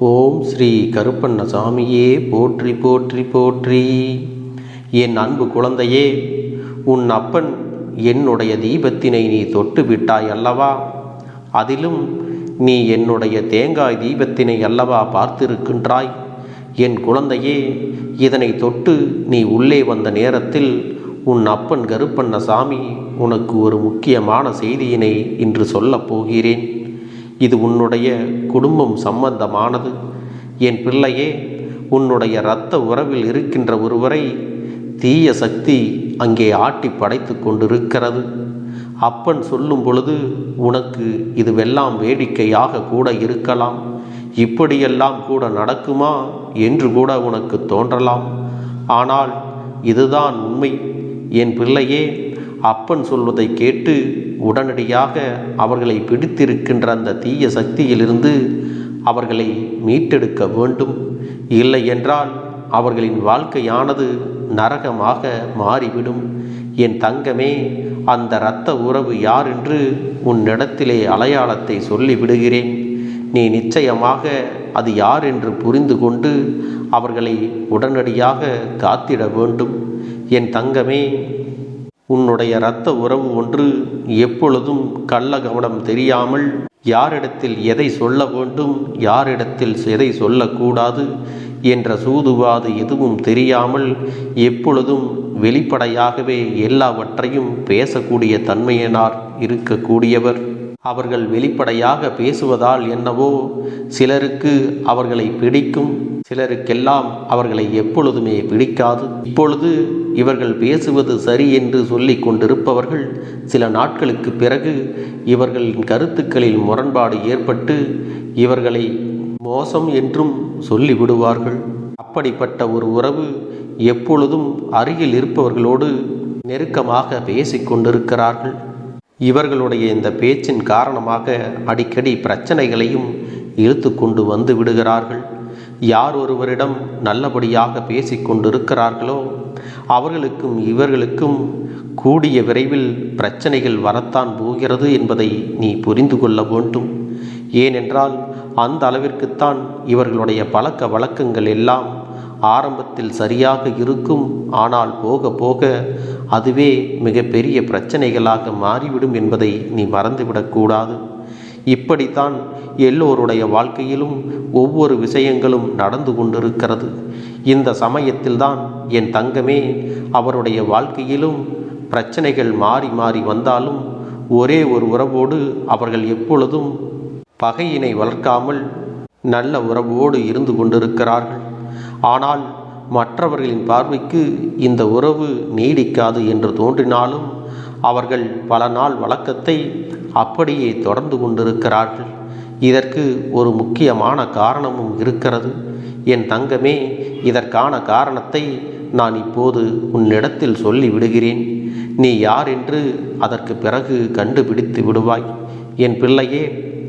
ஓம் ஸ்ரீ கருப்பண்ணசாமியே போற்றி போற்றி போற்றி. என் அன்பு குழந்தையே உன் அப்பன் என்னுடைய தீபத்தினை நீ தொட்டு விட்டாய் அல்லவா? அதிலும் நீ என்னுடைய தேங்காய் தீபத்தினை அல்லவா பார்த்திருக்கின்றாய்? என் குழந்தையே இதனை தொட்டு நீ உள்ளே வந்த நேரத்தில் உன் அப்பன் கருப்பண்ணசாமி உனக்கு ஒரு முக்கியமான செய்தியினை இன்று சொல்லப் போகிறேன். இது உன்னுடைய குடும்பம் சம்பந்தமானது. என் பிள்ளையே உன்னுடைய இரத்த உறவில் இருக்கின்ற ஒருவரை தீய சக்தி அங்கே ஆட்டி படைத்து கொண்டிருக்கிறது. அப்பன் சொல்லும் பொழுது உனக்கு இதுவெல்லாம் வேடிக்கையாக கூட இருக்கலாம். இப்படியெல்லாம் கூட நடக்குமா என்று கூட உனக்கு தோன்றலாம். ஆனால் இதுதான் உண்மை. என் பிள்ளையே அப்பன் சொல்வதை கேட்டு உடனடியாக அவர்களை பிடித்திருக்கின்ற அந்த தீய சக்தியிலிருந்து அவர்களை மீட்டெடுக்க வேண்டும். இல்லை என்றால் அவர்களின் வாழ்க்கையானது நரகமாக மாறிவிடும். என் தங்கமே அந்த இரத்த உறவு யார் என்று உன்னிடத்திலே அடையாளத்தை சொல்லிவிடுகிறேன். நீ நிச்சயமாக அது யார் என்று புரிந்து கொண்டு அவர்களை உடனடியாக காத்திட வேண்டும். என் தங்கமே உன்னுடைய இரத்த உறவு ஒன்று எப்பொழுதும் கள்ள கவனம் தெரியாமல் யாரிடத்தில் எதை சொல்ல வேண்டும் யாரிடத்தில் எதை சொல்லக்கூடாது என்ற சூதுவாது எதுவும் தெரியாமல் எப்பொழுதும் வெளிப்படையாகவே எல்லாவற்றையும் பேசக்கூடிய தன்மையினார் இருக்கக்கூடியவர். அவர்கள் வெளிப்படையாக பேசுவதால் என்னவோ சிலருக்கு அவர்களை பிடிக்கும் சிலருக்கெல்லாம் அவர்களை எப்பொழுதுமே பிடிக்காது. இப்பொழுது இவர்கள் பேசுவது சரி என்று சொல்லி கொண்டிருப்பவர்கள் சில நாட்களுக்கு பிறகு இவர்களின் கருத்துக்களில் முரண்பாடு ஏற்பட்டு இவர்களை மோசம் என்றும் சொல்லிவிடுவார்கள். அப்படிப்பட்ட ஒரு உறவு எப்பொழுதும் அருகில் இருப்பவர்களோடு நெருக்கமாக பேசிக்கொண்டிருக்கிறார்கள் இவர்களுடைய இந்த பேச்சின் காரணமாக அடிக்கடி பிரச்சனைகளையும் இழுத்து கொண்டு வந்து விடுகிறார்கள். யார் ஒருவரிடம் நல்லபடியாக பேசிக் கொண்டிருக்கிறார்களோ அவர்களுக்கும் இவர்களுக்கும் கூடிய விரைவில் பிரச்சனைகள் வரத்தான் போகிறது என்பதை நீ புரிந்து கொள்ள வேண்டும். ஏனென்றால் அந்த அளவிற்குத்தான் இவர்களுடைய பழக்க வழக்கங்கள் எல்லாம் ஆரம்பத்தில் சரியாக இருக்கும் ஆனால் போக போக அதுவே மிகப்பெரிய பிரச்சனைகளாக மாறிவிடும் என்பதை நீ மறந்துவிடக்கூடாது இப்படித்தான் எல்லோருடைய வாழ்க்கையிலும் ஒவ்வொரு விஷயங்களும் நடந்து கொண்டிருக்கிறது. இந்த சமயத்தில்தான் என் தங்கமே அவருடைய வாழ்க்கையிலும் பிரச்சனைகள் மாறி மாறி வந்தாலும் ஒரே ஒரு உறவோடு அவர்கள் எப்பொழுதும் பகையினை வளர்க்காமல் நல்ல உறவோடு இருந்து கொண்டிருக்கிறார்கள். ஆனால் மற்றவர்களின் பார்வைக்கு இந்த உறவு நீடிக்காது என்று தோன்றினாலும் அவர்கள் பல நாள் வழக்கத்தை அப்படியே தொடர்ந்து கொண்டிருக்கிறார்கள். இதற்கு ஒரு முக்கியமான காரணமும் இருக்கிறது. என் தங்கமே இதற்கான காரணத்தை நான் இப்போது உன்னிடத்தில் சொல்லி விடுகிறேன். நீ யார் என்று அதற்கு பிறகு கண்டுபிடித்து விடுவாய். என் பிள்ளையே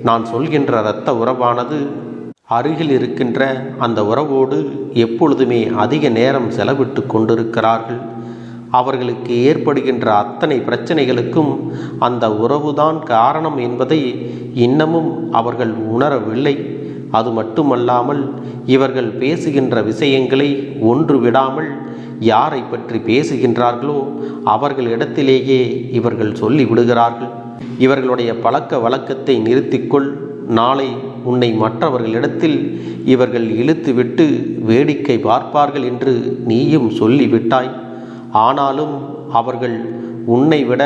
நான் சொல்கின்ற இரத்த உறவானது அருகில் இருக்கின்ற அந்த உறவோடு எப்பொழுதுமே அதிக நேரம் செலவிட்டு கொண்டிருக்கிறார்கள். அவர்களுக்கு ஏற்படுகின்ற அத்தனை பிரச்சனைகளுக்கும் அந்த உறவுதான் காரணம் என்பதை இன்னமும் அவர்கள் உணரவில்லை. அது மட்டுமல்லாமல் இவர்கள் பேசுகின்ற விஷயங்களை ஒன்று விடாமல் யாரை பற்றி பேசுகின்றார்களோ அவர்களிடத்திலேயே இவர்கள் சொல்லி விடுகிறார்கள் இவர்களுடைய பழக்க வழக்கத்தை நிறுத்திக்கொள் நாளை உன்னை மற்றவர்களிடத்தில் இவர்கள் இழுத்துவிட்டு வேடிக்கை பார்ப்பார்கள் என்று நீயும் சொல்லிவிட்டாய். ஆனாலும் அவர்கள் உன்னை விட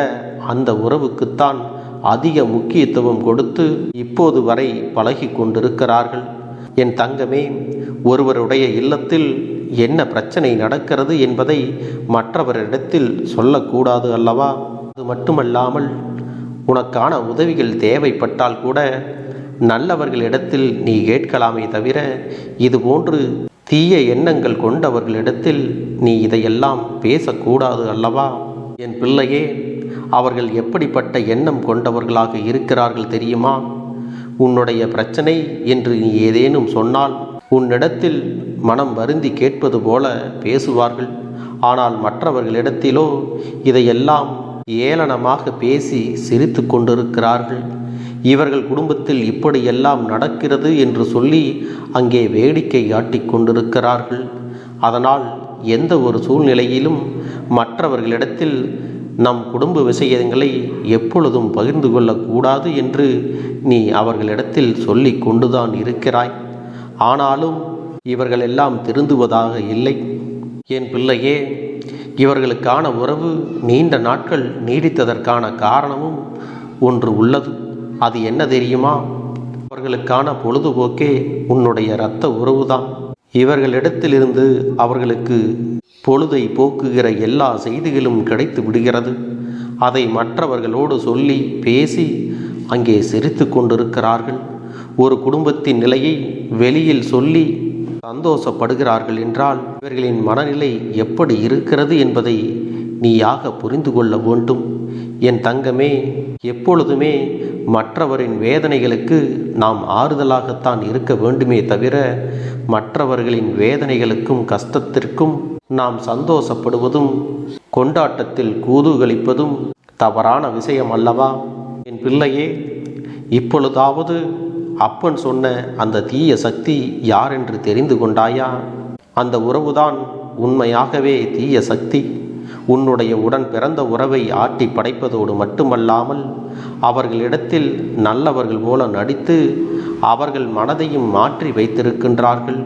அந்த உறவுக்குத்தான் அதிக முக்கியத்துவம் கொடுத்து இப்போது வரை பழகி கொண்டிருக்கிறார்கள். என் தங்கமே ஒருவருடைய இல்லத்தில் என்ன பிரச்சனை நடக்கிறது என்பதை மற்றவரிடத்தில் சொல்லக்கூடாது அல்லவா? அது மட்டுமல்லாமல் உனக்கான உதவிகள் தேவைப்பட்டால் கூட நல்லவர்களிடத்தில் நீ கேட்கலாமே தவிர இதுபோன்று தீய எண்ணங்கள் கொண்டவர்களிடத்தில் நீ இதையெல்லாம் பேசக்கூடாது அல்லவா? என் பிள்ளையே அவர்கள் எப்படிப்பட்ட எண்ணம் கொண்டவர்களாக இருக்கிறார்கள் தெரியுமா? உன்னுடைய பிரச்சனை என்று நீ ஏதேனும் சொன்னால் உன்னிடத்தில் மனம் வருந்தி கேட்பது போல பேசுவார்கள். ஆனால் மற்றவர்களிடத்திலோ இதையெல்லாம் ஏளனமாக பேசி சிரித்து கொண்டிருக்கிறார்கள். இவர்கள் குடும்பத்தில் இப்படியெல்லாம் நடக்கிறது என்று சொல்லி அங்கே வேடிக்கை ஆட்டி கொண்டிருக்கிறார்கள். அதனால் எந்த ஒரு சூழ்நிலையிலும் மற்றவர்களிடத்தில் நம் குடும்ப விஷயங்களை எப்பொழுதும் பகிர்ந்து கொள்ளக்கூடாது என்று நீ அவர்களிடத்தில் சொல்லி கொண்டுதான் இருக்கிறாய். ஆனாலும் இவர்கள் எல்லாம் திருந்துவதாக இல்லை. என் பிள்ளையே இவர்களுக்கான உறவு நீண்ட நாட்கள் நீடித்ததற்கான காரணமும் ஒன்று உள்ளது. அது என்ன தெரியுமா? அவர்களுக்கான பொழுதுபோக்கே உன்னுடைய இரத்த உறவுதான். இவர்களிடத்திலிருந்து அவர்களுக்கு பொழுதை போக்குகிற எல்லா செய்திகளும் கிடைத்து விடுகிறது. அதை மற்றவர்களோடு சொல்லி பேசி அங்கே சிரித்து கொண்டிருக்கிறார்கள். ஒரு குடும்பத்தின் நிலையை வெளியில் சொல்லி சந்தோஷப்படுகிறார்கள் என்றால் இவர்களின் மனநிலை எப்படி இருக்கிறது என்பதை நீயாக புரிந்து கொள்ள வேண்டும். என் தங்கமே எப்பொழுதுமே மற்றவரின் வேதனைகளுக்கு நாம் ஆறுதலாகத்தான் இருக்க வேண்டுமே தவிர மற்றவர்களின் வேதனைகளுக்கும் கஷ்டத்திற்கும் நாம் சந்தோஷப்படுவதும் கொண்டாட்டத்தில் கூதுகளிப்பதும் தவறான விஷயம் அல்லவா? என் பிள்ளையே இப்பொழுதாவது அப்பன் சொன்ன அந்த தீய சக்தி யார் என்று தெரிந்து கொண்டாயா? அந்த உறவுதான் உண்மையாகவே தீய சக்தி. உன்னுடைய உடன் பிறந்த உறவை ஆட்டி படைப்பதோடு மட்டுமல்லாமல் அவர்களிடத்தில் நல்லவர்கள் போல நடித்து அவர்கள் மனதையும் மாற்றி வைத்திருக்கின்றார்கள்.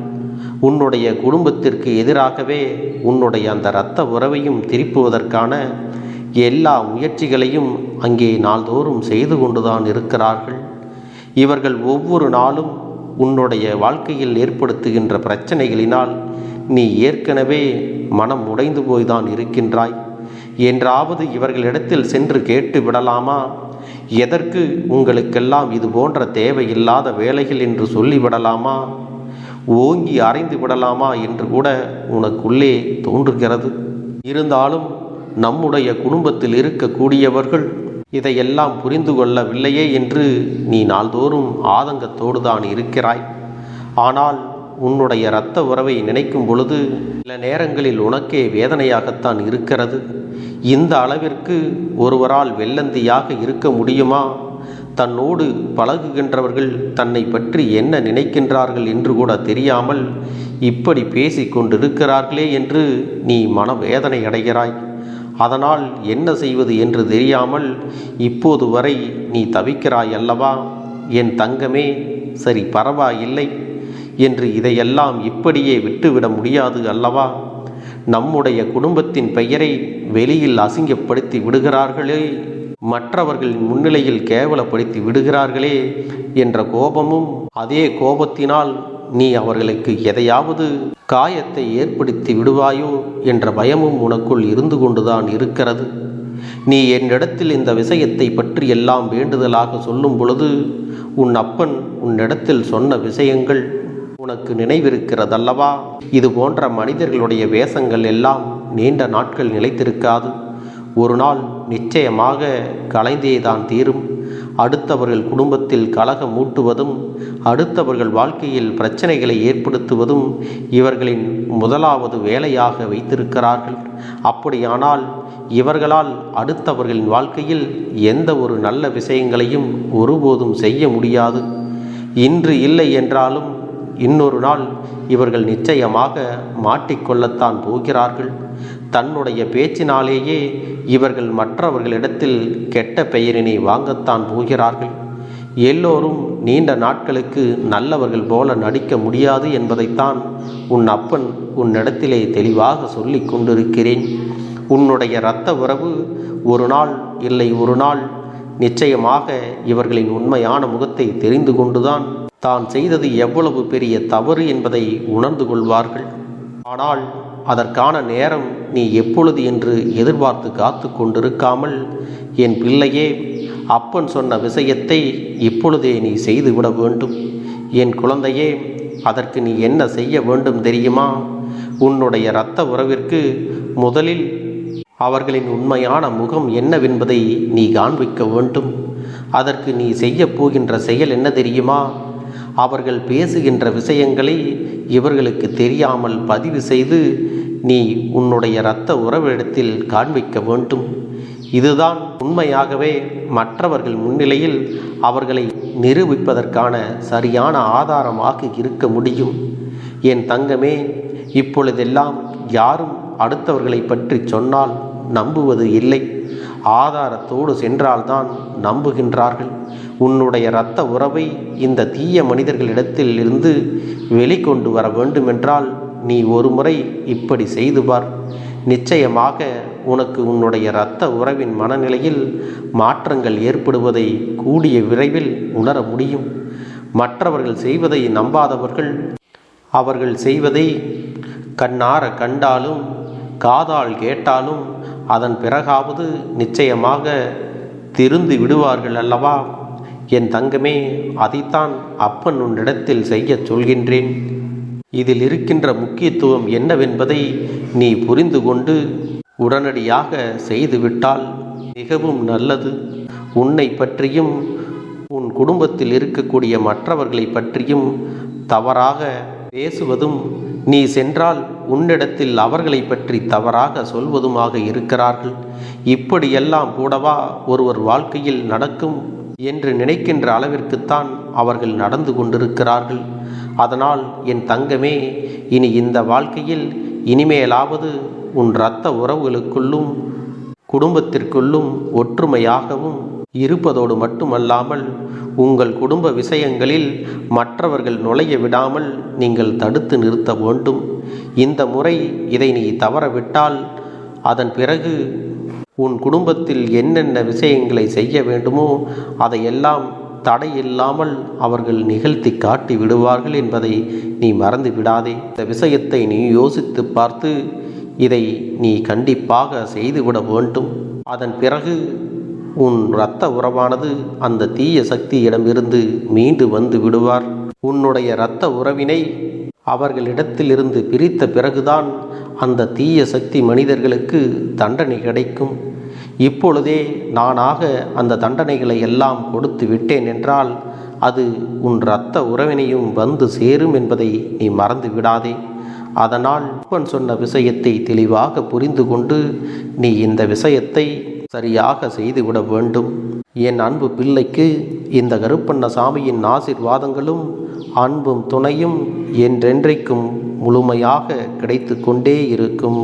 உன்னுடைய குடும்பத்திற்கு எதிராகவே உன்னுடைய அந்த இரத்த உறவையும் திருப்புவதற்கான எல்லா முயற்சிகளையும் அங்கே நாள்தோறும் செய்து கொண்டுதான் இருக்கிறார்கள். இவர்கள் ஒவ்வொரு நாளும் உன்னுடைய வாழ்க்கையில் ஏற்படுத்துகின்ற பிரச்சனைகளினால் நீ ஏற்கனவே மனம் உடைந்து போய்தான் இருக்கின்றாய். என்றாவது இவர்களிடத்தில் சென்று கேட்டு விடலாமா? எதற்கு உங்களுக்கெல்லாம் இது போன்ற தேவையில்லாத வேலைகள் என்று சொல்லிவிடலாமா ஓங்கி அறைந்து விடலாமா என்று கூட உனக்குள்ளே தோன்றுகிறது. இருந்தாலும் நம்முடைய குடும்பத்தில் இருக்கக்கூடியவர்கள் இதையெல்லாம் புரிந்து கொள்ளவில்லையே என்று நீ நாள்தோறும் ஆதங்கத்தோடு தான் இருக்கிறாய். ஆனால் உன்னுடைய இரத்த உறவை நினைக்கும் பொழுது சில நேரங்களில் உனக்கே வேதனையாகத்தான் இருக்கிறது. இந்த அளவிற்கு ஒருவரால் வெள்ளந்தியாக இருக்க முடியுமா? தன்னோடு பழகுகின்றவர்கள் தன்னை பற்றி என்ன நினைக்கின்றார்கள் என்று கூட தெரியாமல் இப்படி பேசி கொண்டிருக்கிறார்களே என்று நீ மனவேதனை அடைகிறாய். அதனால் என்ன செய்வது என்று தெரியாமல் இப்போது வரை நீ தவிக்கிறாய் அல்லவா? என் தங்கமே சரி பரவாயில்லை. என்று இதையெல்லாம் இப்படியே விட்டுவிட முடியாது அல்லவா? நம்முடைய குடும்பத்தின் பெயரை வெளியில் அசிங்கப்படுத்தி விடுகிறார்களே மற்றவர்களின் முன்னிலையில் கேவலப்படுத்தி விடுகிறார்களே என்ற கோபமும் அதே கோபத்தினால் நீ அவர்களுக்கு எதையாவது காயத்தை ஏற்படுத்தி விடுவாயோ என்ற பயமும் உனக்குள் இருந்து கொண்டுதான் இருக்கிறது. நீ என்னிடத்தில் இந்த விஷயத்தை பற்றி எல்லாம் வேண்டுதலாக சொல்லும் பொழுது உன் அப்பன் உன்னிடத்தில் சொன்ன விஷயங்கள் உனக்கு நினைவிருக்கிறதல்லவா? இது போன்ற மனிதர்களுடைய வேஷங்கள் எல்லாம் நீண்ட நாட்கள் நிலைத்திருக்காது. ஒரு நாள் நிச்சயமாக கலைந்தேதான் தீரும். அடுத்தவர்கள் குடும்பத்தில் கலகம் மூட்டுவதும் அடுத்தவர்கள் வாழ்க்கையில் பிரச்சனைகளை ஏற்படுத்துவதும் இவர்களின் முதலாவது வேலையாக வைத்திருக்கிறார்கள். அப்படியானால் இவர்களால் அடுத்தவர்களின் வாழ்க்கையில் எந்த ஒரு நல்ல விஷயங்களையும் ஒருபோதும் செய்ய முடியாது. இன்று இல்லை என்றாலும் இன்னொரு நாள் இவர்கள் நிச்சயமாக மாட்டிக்கொள்ளத்தான் போகிறார்கள். தன்னுடைய பேச்சினாலேயே இவர்கள் மற்றவர்களிடத்தில் கெட்ட பெயரினை வாங்கத்தான் போகிறார்கள். எல்லோரும் நீண்ட நாட்களுக்கு நல்லவர்கள் போல நடிக்க முடியாது என்பதைத்தான் உன் அப்பன் உன்னிடத்திலே தெளிவாக சொல்லி கொண்டிருக்கிறேன். உன்னுடைய இரத்த உறவு ஒரு நாள் இல்லை ஒரு நாள். நிச்சயமாக இவர்களின் உண்மையான முகத்தை தெரிந்து கொண்டுதான் தான் செய்தது எவ்வளவு பெரிய தவறு என்பதை உணர்ந்து கொள்வார்கள். ஆனால் அதற்கான நேரம் நீ எப்பொழுது என்று எதிர்பார்த்து காத்து கொண்டிருக்காமல் என் பிள்ளையே அப்பன் சொன்ன விஷயத்தை இப்பொழுதே நீ செய்துவிட வேண்டும். என் குழந்தையே அதற்கு நீ என்ன செய்ய வேண்டும் தெரியுமா? உன்னுடைய இரத்த உறவிற்கு முதலில் அவர்களின் உண்மையான முகம் என்னவென்பதை நீ காண்பிக்க வேண்டும். அதற்கு நீ செய்யப் போகின்ற செயல் என்ன தெரியுமா? அவர்கள் பேசுகின்ற விஷயங்களை இவர்களுக்கு தெரியாமல் பதிவு செய்து நீ உன்னுடைய இரத்த உறவிடத்தில் காண்பிக்க வேண்டும். இதுதான் உண்மையாகவே மற்றவர்கள் முன்னிலையில் அவர்களை நிரூபிப்பதற்கான சரியான ஆதாரமாக இருக்க முடியும். என் தங்கமே இப்பொழுதெல்லாம் யாரும் அடுத்தவர்களை பற்றி சொன்னால் நம்புவது இல்லை. ஆதாரத்தோடு சென்றால்தான் நம்புகின்றார்கள். உன்னுடைய இரத்த உறவை இந்த தீய மனிதர்களிடத்தில் இருந்து வெளிக்கொண்டு வர வேண்டுமென்றால் நீ ஒருமுறை இப்படி செய்து பார். நிச்சயமாக உனக்கு உன்னுடைய இரத்த உறவின் மனநிலையில் மாற்றங்கள் ஏற்படுவதை கூடிய விரைவில் உணர முடியும். மற்றவர்கள் செய்வதை நம்பாதவர்கள் அவர்கள் செய்வதை கண்ணார கண்டாலும் காதால் கேட்டாலும் அதன் பிறகாவது நிச்சயமாக திருந்து விடுவார்கள் அல்லவா? என் தங்கமே அதைத்தான் அப்பன் உன்னிடத்தில் செய்யச் சொல்கின்றேன். இதில் இருக்கின்ற முக்கியத்துவம் என்னவென்பதை நீ புரிந்து கொண்டு உடனடியாக செய்துவிட்டால் மிகவும் நல்லது. உன்னை பற்றியும் உன் குடும்பத்தில் இருக்கக்கூடிய மற்றவர்களை பற்றியும் தவறாக பேசுவதும் நீ சென்றால் உன்னிடத்தில் அவர்களை பற்றி தவறாக சொல்வதுமாக இருக்கிறார்கள். இப்படியெல்லாம் கூடவா ஒருவர் வாழ்க்கையில் நடக்கும்? என்று நினைக்கின்ற அளவிற்குத்தான் அவர்கள் நடந்து கொண்டிருக்கிறார்கள். அதனால் என் தங்கமே இனி இந்த வாழ்க்கையில் இனிமேலாவது உன் இரத்த உறவுகளுக்குள்ளும் குடும்பத்திற்குள்ளும் ஒற்றுமையாகவும் இருப்பதோடு மட்டுமல்லாமல் உங்கள் குடும்ப விஷயங்களில் மற்றவர்கள் நுழைய விடாமல் நீங்கள் தடுத்து நிறுத்த வேண்டும். இந்த முறை இதை நீ தவறவிட்டால் அதன் பிறகு உன் குடும்பத்தில் என்னென்ன விஷயங்களை செய்ய வேண்டுமோ அதையெல்லாம் தடையில்லாமல் அவர்கள் நிகழ்த்தி காட்டி விடுவார்கள் என்பதை நீ மறந்து விடாதே. இந்த விஷயத்தை நீ யோசித்து பார்த்து இதை நீ கண்டிப்பாக செய்துவிட வேண்டும். அதன் பிறகு உன் இரத்த உறவானது அந்த தீய சக்தியிடமிருந்து மீண்டு வந்து விடுவார். உன்னுடைய இரத்த உறவினை அவர்களிடத்திலிருந்து பிரித்த பிறகுதான் அந்த தீய சக்தி மனிதர்களுக்கு தண்டனை கிடைக்கும். இப்பொழுதே நானாக அந்த தண்டனைகளை எல்லாம் கொடுத்து விட்டேன் என்றால் அது உன் இரத்த உறவினையும் வந்து சேரும் என்பதை நீ மறந்து விடாதே. அதனால் அப்பன் சொன்ன விஷயத்தை தெளிவாக புரிந்து கொண்டு நீ இந்த விஷயத்தை சரியாக செய்துவிட வேண்டும். என் அன்பு பிள்ளைக்கு இந்த கருப்பண்ண சாமியின் ஆசிர்வாதங்களும் அன்பும் துணையும் என்றென்றைக்கும் முழுமையாக கிடைத்து கொண்டே இருக்கும்.